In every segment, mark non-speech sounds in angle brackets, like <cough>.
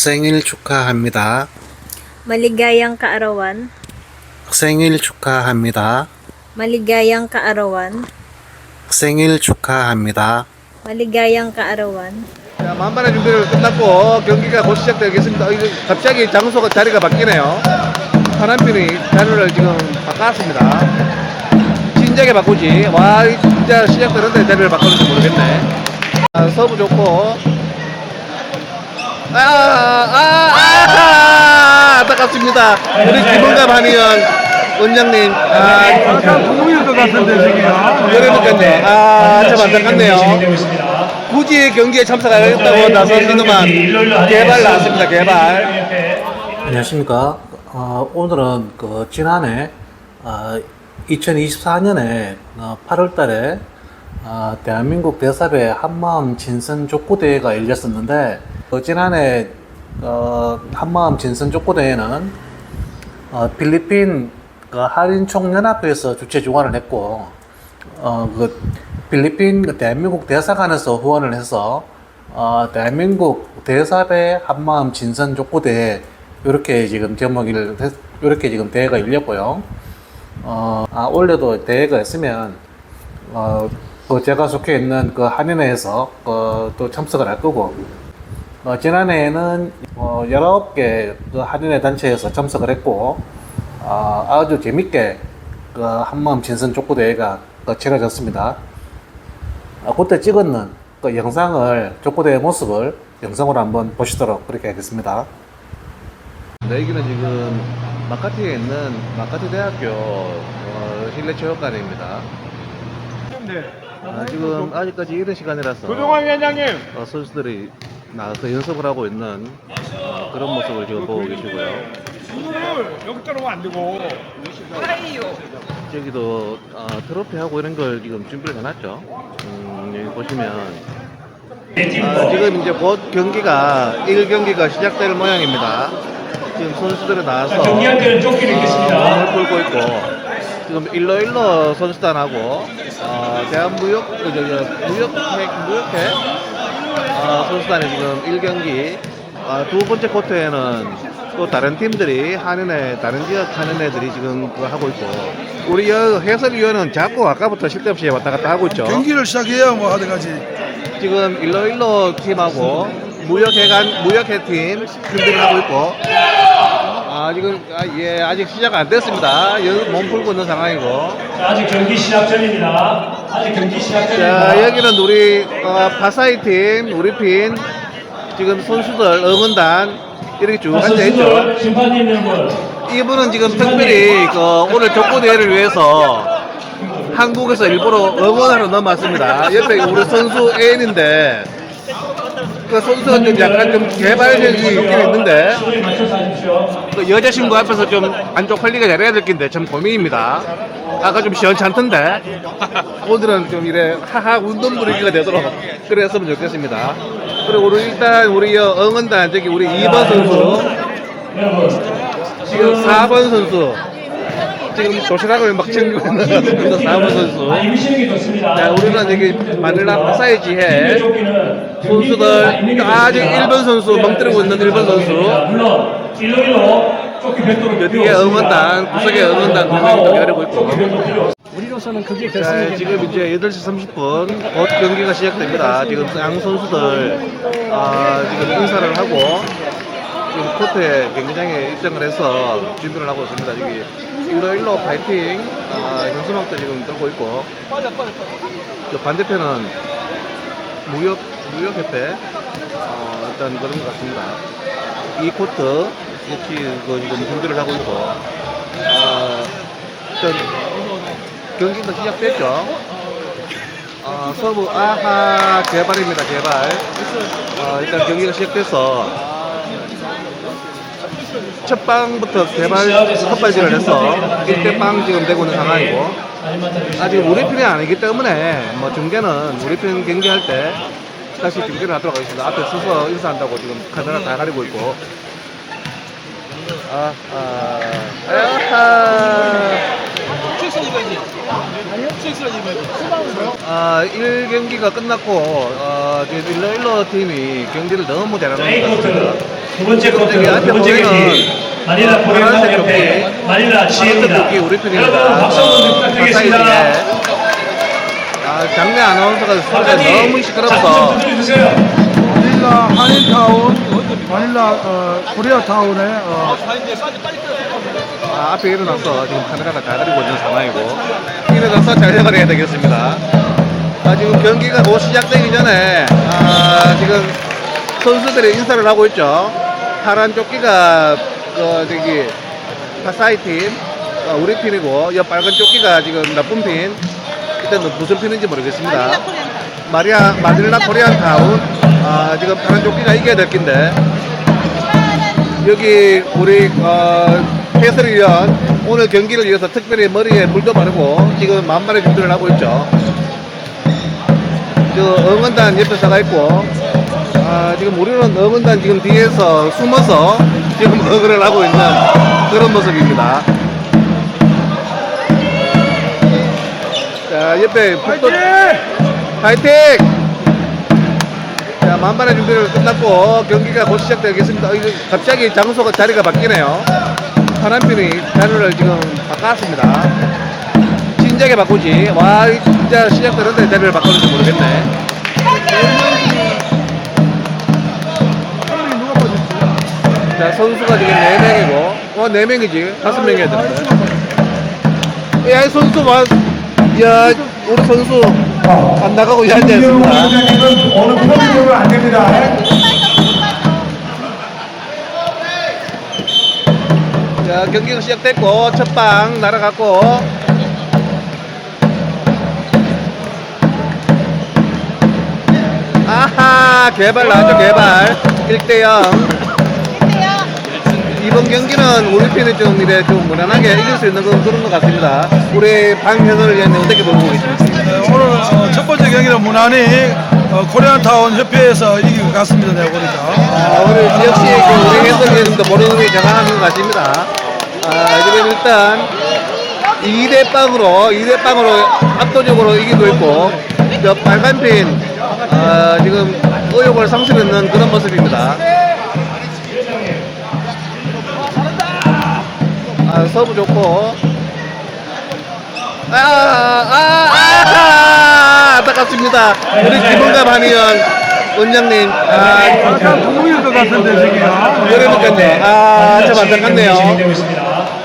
생일 축하합니다. Maligayang kaarawan. 생일 축하합니다. Maligayang kaarawan. 생일 축하합니다. Maligayang kaarawan. 자, 만반의 준비를 끝났고 경기가 곧 시작되겠습니다. 어, 이거 갑자기 장소가 자리가 바뀌네요. 파란핀이 자리를 지금 바꿨습니다. 진작에 바꾸지. 와, 이 진짜 시작되는데 자리를 바꾸는지 모르겠네. 아, 서브 좋고. 아, 아, 아, 아, 안타깝습니다. 우리 김은감 한의원 원장님. 아, 약간 부모일 것 같은데 지금요. 그러니까요. 아, 참 안타깝네요. 굳이 경기에 참석하겠다고 나서시더만 개발 나왔습니다. 개발. 안녕하십니까. 어, 오늘은 그 지난해 어, 2024년에 어, 8월 달에 어, 대한민국 대사배 한마음 진선 족구대회가 열렸었는데 그 지난해 어, 한마음 진선 족구대회는 어, 필리핀 그 한인총연합회에서 주최 주관을 했고 어, 그 필리핀 그 대한민국 대사관에서 후원을 해서 어, 대한민국 대사배 한마음 진선 족구대회 이렇게 지금 제목을 했- 이렇게 지금 대회가 열렸고요. 어, 아, 올해도 대회가 있으면 어, 그 제가 속해 있는 그 한인회에서 그, 또 참석을 할 거고 어, 지난해에는 어, 19개 그 한인회 단체에서 참석을 했고 어, 아주 재밌게 그 한마음 진선 족구 대회가 그 치러졌습니다. 아, 그때 찍었는 그 영상을 족구 대회 모습을 영상으로 한번 보시도록 그렇게 하겠습니다. 네, 여기는 지금 마카티에 있는 마카티 대학교 어, 실내 체육관입니다. 아, 지금 아직까지 이른 시간이라서 조동환 위원장님. 어, 선수들이 나와서 연습을 하고 있는 어, 그런 모습을 지금 보고 계시고요. 오늘 여기 따라오면 안 되고. 저기도 어, 트로피 하고 이런 걸 지금 준비를 해놨죠. 음, 여기 보시면 아, 지금 이제 곧 경기가 1경기가 시작될 모양입니다. 지금 선수들이 나와서 경기할 때는 조끼를 입겠습니다. 몸을 풀고 있고 지금 일로 일로 선수단하고 어, 대한무역 어, 저, 저, 무역회 무역회 어, 선수단이 지금 1경기 어, 두 번째 코트에는 또 다른 팀들이 한인회 다른 지역 한인회들이 지금 그거 하고 있고 우리 여 해설위원은 자꾸 아까부터 쉴데 없이 왔다 갔다 하고 있죠. 경기를 시작해야 뭐 하는 거지. 지금 일로 일로 팀하고 무역회관 무역회 팀 준비를 하고 있고 아 지금 아, 예 아직 시작 안 됐습니다. 여기 몸 풀고 있는 상황이고 자, 아직 경기 시작 전입니다. 자 여기는 우리 어, 파사이 팀 우리 핀 지금 선수들 응원단 이렇게 쭉 앉아 있죠. 이분은 지금 특별히 그 오늘 족구 대회를 위해서 한국에서 일부러 응원하러 넘어왔습니다. 옆에 우리 선수 N인데 그 선수가 좀 약간 좀 개발력이 있긴 있는데 소리 맞춰서 하십시오. 그 여자 친구 앞에서 좀 안쪽 관리가 잘해야 될 텐데 참 고민입니다. 아까 좀 시원찮던데 <laughs> 오늘은 좀 이래 하하 운동 부리기가 되도록 그랬으면 좋겠습니다. 그리고 우리 일단 우리 여 응원단 저기 우리 2번 선수 여러분, 지금 4번 선수 지금 도시락을 막 챙기고 있는. 4번 선수. 아. 자, 우리는 여기 마닐라 파사이 지혜 조끼는 선수들 아직 1번 선수 멍때리고 있는 1번 선수 자, 물론 일로 일로 조끼 별도로 뒤에 응원단 구석에 응원단 두 명이 또 기다리고 있고. 우리로서는 그게 자, 지금 이제 8시 30분 곧 경기가 시작됩니다. 지금 양 선수들 아, 지금 인사를 하고 지금 코트에 경기장에 입장을 해서 준비를 하고 있습니다. 여기 일로 일로 파이팅 아, 현수막도 지금 들고 있고 저 반대편은 무역 무역협회 어, 일단 그런 것 같습니다. 이 코트 역시 그 지금 준비를 하고 있고 어, 일단 경기도 시작됐죠. 어, 서브 아하 개발입니다 개발. 어, 일단 경기가 시작돼서 첫 방부터 개발 헛발질을 해서 1대 빵 지금 되고 있는 상황이고 아직 우리 편이 아니기 때문에 뭐 중계는 우리 편 경기할 때 다시 중계를 하도록 하겠습니다. 앞에 서서 인사한다고 지금 카메라 다 가리고 있고 아, 아, 아하. 아, 1경기가 끝났고, 어, 일로 일로 팀이 경기를 너무 잘하는 것 같습니다. 두 번째 코트, 앞에 두 번째 경기. 마닐라 파란색 보리타운 조끼, 옆에 마닐라 파란색 지혜입니다. 여러분 박수 한번 어, 부탁드리겠습니다. 아, 장내 아나운서가 소리가 너무 두드려주세요. 마닐라 한인타운, 마닐라 어, 코리아타운에 어, 아, 앞에 일어나서 지금 카메라가 다 가리고 있는 상황이고 일어나서 촬영을 해야 되겠습니다. 아, 지금 경기가 곧 시작되기 전에 아, 지금 선수들이 인사를 하고 있죠. 파란 조끼가 그 저기 파사이 팀, 어, 우리 팀이고 이 빨간 조끼가 지금 나쁜 팀. 일단 무슨 팀인지 모르겠습니다. 마리아 마닐라 코리안 타운. 아, 지금 파란 조끼가 이겨야 될 긴데 여기 우리 어, 해설위원 오늘 경기를 위해서 특별히 머리에 물도 바르고 지금 만반의 준비를 하고 있죠. 저 응원단 옆에 서가 있고 아, 지금 우리는 응원단 지금 뒤에서 숨어서 지금 <laughs> 응원을 하고 있는 그런 모습입니다. 자 옆에 북도 파이팅! 자, 만반의 준비를 끝났고 경기가 곧 시작되겠습니다. 어, 이거 갑자기 장소가 자리가 바뀌네요. 파란핀이 자리를 지금 바꿨습니다. 진작에 바꾸지. 와, 이 진짜 시작 되는데 자리를 바꾸는지 모르겠네. 자, 선수가 지금 4명이고, 어, 4명이지. 5명이 해야 되는데. 야, 이 선수 와, 야, 우리 선수 안 나가고 이 앉아있습니다. 어느 포지션은 안 됩니다. 자, 경기가 시작됐고, 첫 방 날아갔고, 개발 나왔죠, 개발. 1대0. 이번 경기는 우리 팀이 좀 이래 좀 무난하게 이길 수 있는 그런, 그런 것 같습니다. 우리 방 해설위원님 어떻게 보고 계십니까? 네, 오늘 어, 첫 번째 경기는 무난히 어, 코리아타운 협회에서 이긴 것 같습니다. 내가 보니까. 아, 오늘 역시 그 우리 해설위원님도 모르는 게 정확한 것 같습니다. 아, 지금 일단 2대 빵으로 2대 빵으로 압도적으로 이기고 있고 저 빨간 핀 아, 지금 의욕을 상실했는 그런 모습입니다. 아, 서브 좋고 아, 아, 아, 안타깝습니다. 우리 김은감 한의원 원장님 아, 약간 부모일 것 같은데 저기가. 그러니까요. 아, 참 안타깝네요.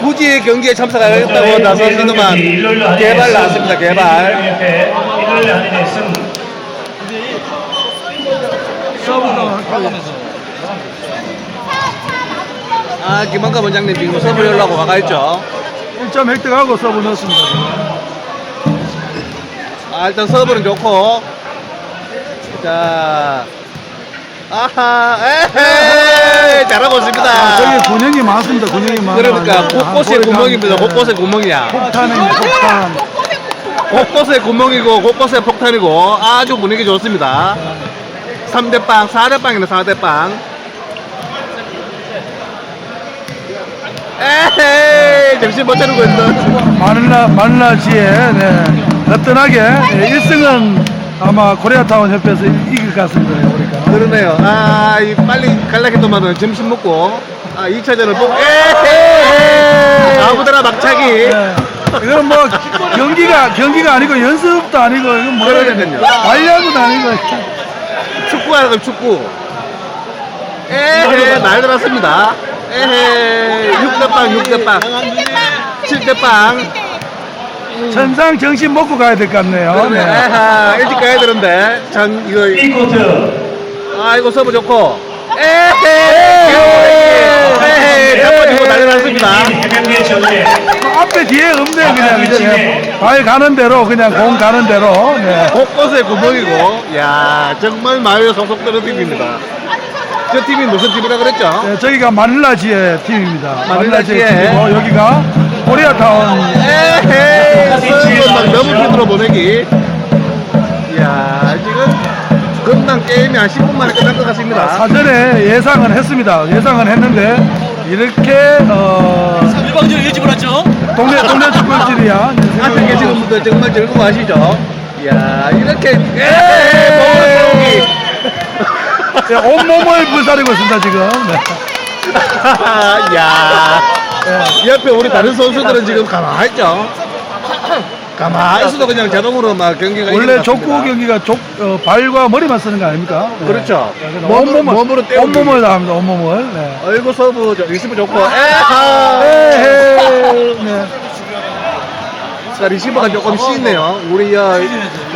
굳이 경기에 참석하겠다고 나서시더만 개발 나왔습니다. 개발. 안에 승. 아, 김한가 원장님 지금 서브 열라고 가가 있죠. 1점 획득하고 서브 넣었습니다. 아, 일단 서브는 좋고. 자. 아하, 에헤이, 잘하고 있습니다. 저기 군형이 많습니다. 군형이 많아. 그러니까 곳곳에 머리가 구멍입니다. 안 곳곳에 구멍이야. 폭탄입니다. 폭탄. 곳곳에 구멍이고 곳곳에 폭탄이고 아주 분위기 좋습니다. 3대 빵, 4대 빵이네, 4대 빵. 에헤이, 정신 못 차리고 있는. 마늘라 마늘라지에 네, 거뜬하게 네, 1승은 아마 코리아타운 협회에서 이길 것 같습니다. 보니까. 그러네요. 아, 이 빨리 갈라겠더만은 점심 먹고, 아, 2차전을 보고, 에헤이, 아무데나 막차기. 네. 이거는 뭐 경기가 경기가 아니고 연습도 아니고 이건 뭐라 해야 되냐. 관리하고도 아니고 축구하는 축구. 에헤, 날 들었습니다. 에헤, 6대빵, 6대빵. 7대빵. 천상 정신 먹고 가야 될 것 같네요. 그러네. 네. 에하, 일찍 가야 되는데. 참, 이거, 이 코트. 아이고, 서브 좋고. 에헤, 에헤, 잡아주고 난리 났습니다. 해병대 전례. 앞에 뒤에 없네 그냥 이제 발 가는 대로 그냥 공 가는 대로. 네. 곳곳에 구멍이고, 야 정말 마을에 속속 뜨는 팀입니다. 저 팀이 무슨 팀이라 그랬죠? 네, 저기가 마닐라지의 팀입니다. 마닐라지의 마닐라지의. 팀이고 여기가 코리아타운. 에헤이, 서브 막 너무 핀으로 보내기. 이야, 지금 금방 게임이 한 10분 만에 끝날 것 같습니다. 사전에 예상은 했습니다. 예상은 했는데 이렇게 어 일방적으로 일찍 올랐죠? 동네 동네 축구일지리야. 앞에 계시는 분들 정말 즐거워하시죠? 이야, 이렇게, 에헤이, 예, 온몸을 불사르고 있습니다, 지금. 네. <laughs> 야, 옆에 우리 다른 선수들은 지금 가만히 있죠. 가만히 있어도 그냥 자동으로 막 경기가 원래. 족구 경기가 족, 어, 발과 머리만 쓰는 거 아닙니까? 네. 그렇죠. 몸으로- 온몸을, 몸으로 때우는 온몸을 다 합니다, 온몸을. 네. 어이구 서브 저 리시브 좋고 아, 에하 에헤이. 네. 자 리시브가 조금 쉽네요 우리 어,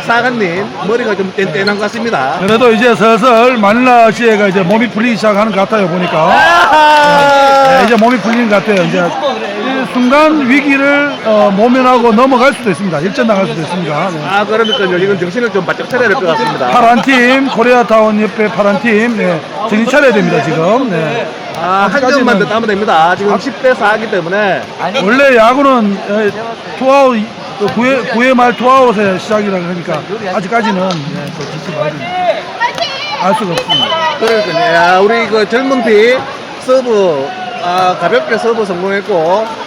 사관님 머리가 좀 뗀뗀한 것 같습니다 그래도 이제 슬슬 마닐라 시에가 이제 몸이 풀리기 시작하는 것 같아요, 보니까. 네, 아하 이제 몸이 풀리는 것 같아요. 이제 이 순간 위기를 어, 모면하고 넘어갈 수도 있습니다. 일전당할 수도 있습니다. 네. 아 그러니까요 지금 정신을 좀 바짝 차려야 될 것 같습니다 파란 팀, 코리아타운 옆에 파란 팀, 네, 정신 차려야 됩니다, 지금. 네. 아한 아직까지는- 점만 더 따면 됩니다 지금 10대 4이기 때문에 원래 야구는 에, 투아웃, 9회, 9회 말 투아웃의 시작이라 그러니까 아직까지는 네, 또 지지 말알 수가 없습니다. 그러니까요 야, 우리 그 젊은 팀 서브 아 가볍게 서브 성공했고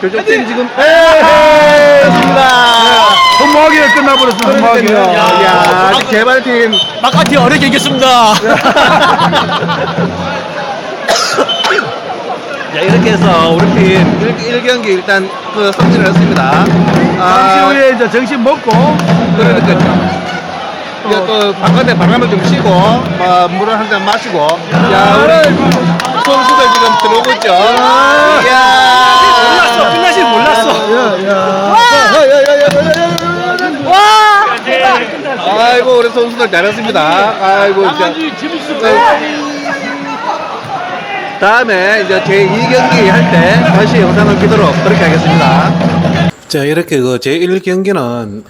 교적팀 지금 허무하게 끝나버렸습니다, 허무하게. 그러니까요 야 아직 개발팀 바깥이 어렵게 이겼습니다. <laughs> 자, 이렇게 해서 우리 팀 1, 경기 일단 그 승리를 했습니다. 잠시 아, 후에 이제 정신 먹고 그러니까요. 이제 또 바깥에 바람을 좀 쉬고, 어, 물을 한 잔 마시고. 야, 우리 선수들 지금 들어오고 있죠. 이야. 아이고, 우리 선수들 잘했습니다. 아이고, 진짜. 다음에 이제 제 2경기 할 때 다시 영상을 끼도록 그렇게 하겠습니다. 자, 이렇게 그 제1 경기는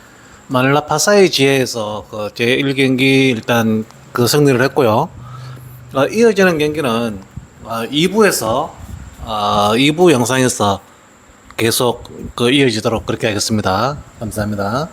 마닐라 파사이 지혜에서 그 제1 경기 일단 그 승리를 했고요. 어, 이어지는 경기는 어, 2부에서 어, 2부 영상에서 계속 그 이어지도록 그렇게 하겠습니다. 감사합니다.